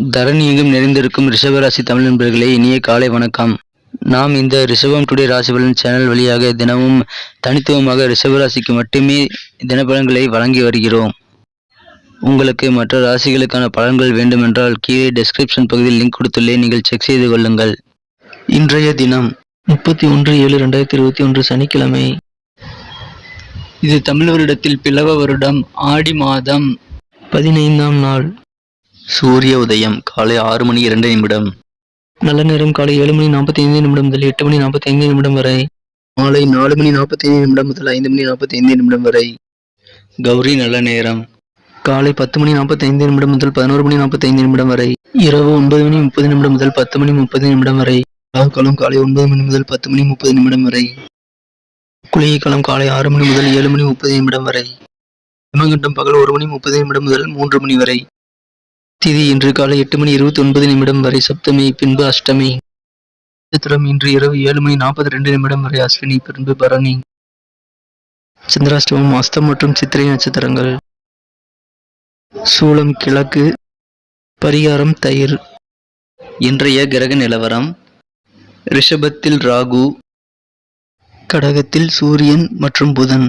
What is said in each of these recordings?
தரணி எங்கும் நிறைந்திருக்கும் ரிஷபராசி தமிழ் நண்பர்களே இனிய காலை வணக்கம். நாம் இந்த ரிஷபம் டுடே ராசி பலன் சேனல் வழியாக தினமும் தனித்துவமாக ரிஷபராசிக்கு மட்டுமே தினப்பலன்களை வழங்கி வருகிறோம். உங்களுக்கு மற்ற ராசிகளுக்கான பலன்கள் வேண்டுமென்றால் கீழே டெஸ்கிரிப்ஷன் பகுதியில் லிங்க் கொடுத்துள்ளே நீங்கள் செக் செய்து கொள்ளுங்கள். இன்றைய தினம் முப்பத்தி ஒன்று ஏழு ரெண்டாயிரத்தி இருபத்தி ஒன்று சனிக்கிழமை. இது தமிழ் வருடத்தில் பிளவ வருடம் ஆடி மாதம். பதினைந்தாம் நாள். சூரிய உதயம் காலை ஆறு மணி இரண்டு நிமிடம். நல்ல நேரம் காலை ஏழு மணி நாற்பத்தி ஐந்து நிமிடம் முதல் எட்டு மணி நாற்பத்தி ஐந்து நிமிடம் வரை. மாலை நாலு மணி நாற்பத்தி ஐந்து நிமிடம் முதல் ஐந்து மணி நாற்பத்தி ஐந்து நிமிடம் வரை. கௌரி நல்ல நேரம். காலை பத்து மணி நாற்பத்தி ஐந்து நிமிடம் முதல் பதினோரு மணி நாற்பத்தி ஐந்து நிமிடம் வரை. இரவு ஒன்பது மணி முப்பது நிமிடம் முதல் பத்து மணி முப்பது நிமிடம் வரை. காலம் காலை ஒன்பது மணி முதல் பத்து மணி முப்பது நிமிடம் வரை. குளிகை காலம் காலை ஆறு மணி முதல் ஏழு மணி முப்பது நிமிடம் வரை. ஹிமகண்டம் பகல் ஒரு மணி முப்பது நிமிடம் முதல் மூன்று மணி வரை. திதி இன்று காலை எட்டு மணி இருபத்தி ஒன்பது நிமிடம் வரை சப்தமி பின்பு அஷ்டமி. நட்சத்திரம் இன்று இரவு ஏழு மணி நாற்பத்தி ரெண்டு நிமிடம் வரை அஸ்வினி பின்பு பரணி. சந்திராஷ்டமம் அஸ்தம் மற்றும் சித்திரை நட்சத்திரங்கள். சூலம் கிழக்கு. பரிகாரம் தயிர். இன்றைய கிரக நிலவரம் ரிஷபத்தில் ராகு கடகத்தில் சூரியன் மற்றும் புதன்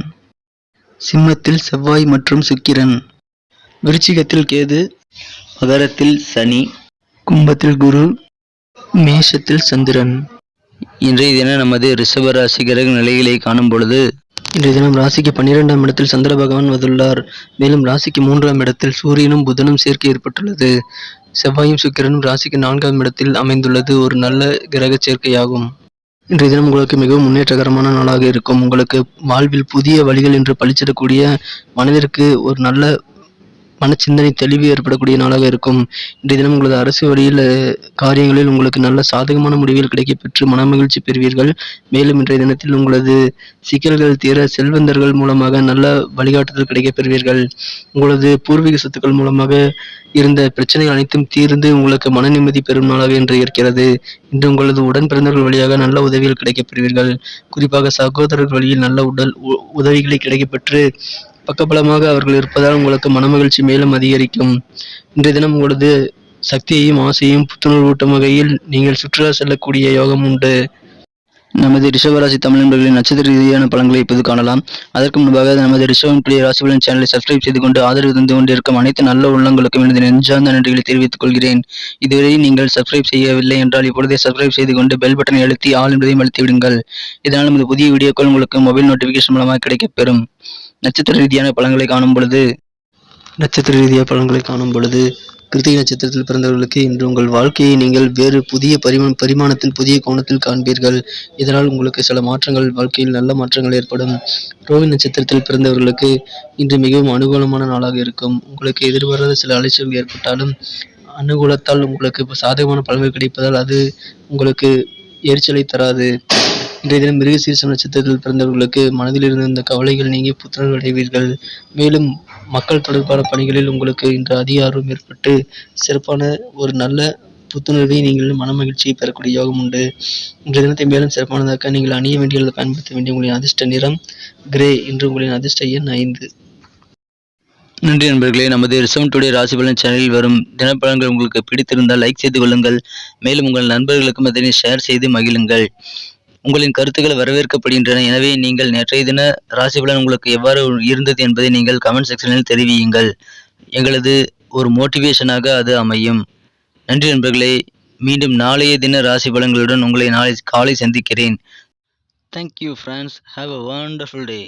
சிம்மத்தில் செவ்வாய் மற்றும் சுக்கிரன் விருச்சிகத்தில் கேது மகரத்தில் சனி கும்பத்தில் குரு மேஷத்தில் சந்திரன். இன்றைய தினம் நமது ரிஷப ராசி கிரக நிலைகளை காணும் பொழுது இன்றைய தினம் ராசிக்கு பன்னிரெண்டாம் இடத்தில் சந்திர பகவான் வந்துள்ளார். மேலும் ராசிக்கு மூன்றாம் இடத்தில் சூரியனும் புதனும் சேர்க்கை ஏற்பட்டுள்ளது. செவ்வாயும் சுக்கிரனும் ராசிக்கு நான்காம் இடத்தில் அமைந்துள்ளது. ஒரு நல்ல கிரக சேர்க்கையாகும். இன்றைய தினம் உங்களுக்கு மிகவும் முன்னேற்றகரமான நாளாக இருக்கும். உங்களுக்கு வாழ்வில் புதிய வழிகள் என்று பளிச்சிடக்கூடிய மனதிற்கு ஒரு நல்ல மனச்சிந்தனை தெளிவு ஏற்படக்கூடிய நாளாக இருக்கும். இன்றைய தினம் உங்களது அரசு வழியில் காரியங்களில் உங்களுக்கு நல்ல சாதகமான முடிவுகள் கிடைக்கப் பெற்று மனமகிழ்ச்சி பெறுவீர்கள். மேலும் இன்றைய தினத்தில் உங்களது சிக்கல்கள் தீர செல்வந்தர்கள் மூலமாக நல்ல வழிகாட்டுதல் கிடைக்கப் பெறுவீர்கள் உங்களது பூர்வீக சொத்துக்கள் மூலமாக இருந்த பிரச்சனைகள் அனைத்தும் தீர்ந்து உங்களுக்கு மன நிம்மதி பெறும் நாளாக இன்று இருக்கிறது. இன்று உங்களது உடன் பிறந்தவர்கள் வழியாக நல்ல உதவிகள் கிடைக்கப் பெறுவீர்கள் குறிப்பாக சகோதரர்கள் வழியில் நல்ல உடல் உ- உதவிகளை கிடைக்கப்பெற்று பக்கபலமாக அவர்கள் இருப்பதால் உங்களுக்கு மனமகிழ்ச்சி மேலும் அதிகரிக்கும். இன்றைய தினம் உங்களது சக்தியையும் ஆசையையும் புத்துணர்வூட்டும் வகையில் நீங்கள் சுற்றுலா செல்லக்கூடிய யோகம் உண்டு. நமது ரிஷபராசி தமிழ் நண்பர்களின் நட்சத்திர ரீதியான பலன்களை இப்போது காணலாம். அதற்கு முன்பாக நமது ரிஷபம் பிள்ளை ராசிபலன் சேனலை சப்ஸ்கிரைப் செய்து கொண்டு ஆதரவு தந்து கொண்டிருக்கும் அனைத்து நல்ல உள்ளங்களுக்கும் எனது நெஞ்சார்ந்த நன்றிகளை தெரிவித்துக் கொள்கிறேன். இதுவரை நீங்கள் சப்ஸ்கிரைப் செய்யவில்லை என்றால் இப்பொழுதே சப்ஸ்கிரைப் செய்து கொண்டு பெல் பட்டனை அழுத்தி ஆள் என்பதையும் அழுத்தி விடுங்கள். இதனால் நமது புதிய வீடியோக்கள் உங்களுக்கு மொபைல் நோட்டிபிகேஷன் மூலமாக கிடைக்கப்பெறும் நட்சத்திர ரீதியான பலன்களை காணும் பொழுது? நட்சத்திர ரீதியாக பலன்களை காணும் பொழுது கிருத்திகை நட்சத்திரத்தில் பிறந்தவர்களுக்கு இன்று உங்கள் வாழ்க்கையை நீங்கள் வேறு புதிய பரிமா பரிமாணத்தில் புதிய கோணத்தில் காண்பீர்கள். இதனால் உங்களுக்கு சில மாற்றங்கள் வாழ்க்கையில் நல்ல மாற்றங்கள் ஏற்படும். ரோஹி நட்சத்திரத்தில் பிறந்தவர்களுக்கு இன்று மிகவும் அனுகூலமான நாளாக இருக்கும். உங்களுக்கு எதிர்பாராத சில அலைச்சல் ஏற்பட்டாலும் அனுகூலத்தால் உங்களுக்கு சாதகமான பலன்கள் கிடைப்பதால் அது உங்களுக்கு எரிச்சலை தராது. இன்றைய தினம் மிருகசீரிசம் நட்சத்திரத்தில் பிறந்தவர்களுக்கு மனதில் இருந்த இந்த கவலைகள் நீங்கி புத்துணர்வு அடைவீர்கள். மேலும் மக்கள் தொடர்பான பணிகளில் உங்களுக்கு இன்று அதிக ஆர்வம் ஏற்பட்டு சிறப்பான ஒரு நல்ல புத்துணர்வை நீங்கள் மனமகிழ்ச்சியை பெறக்கூடிய யோகம் உண்டு. இன்றைய தினத்தை மேலும் சிறப்பானதாக நீங்கள் அணிய வேண்டிய அல்லது பயன்படுத்த வேண்டிய உங்களின் அதிர்ஷ்ட நிறம் கிரே இன்று உங்களின் அதிர்ஷ்ட எண் ஐந்து. நன்றி நண்பர்களே நமது ரிசவன் டுடே ராசி பலன் சேனலில் வரும் தினப்பலன்கள் உங்களுக்கு பிடித்திருந்தால் லைக் செய்து கொள்ளுங்கள். மேலும் உங்கள் நண்பர்களுக்கும் அதனை ஷேர் செய்து மகிழுங்கள். உங்களின் கருத்துக்கள் வரவேற்கப்படுகின்றன. எனவே நீங்கள் நேற்றைய தின ராசி பலன் உங்களுக்கு எவ்வாறு இருந்தது என்பதை நீங்கள் கமெண்ட் செக்ஷனில் தெரிவியுங்கள். எங்களது ஒரு மோட்டிவேஷனாக அது அமையும். நன்றி நண்பர்களே மீண்டும் நாளைய தின ராசி பலன்களுடன் உங்களை நாளை காலை சந்திக்கிறேன். Thank you friends have a wonderful day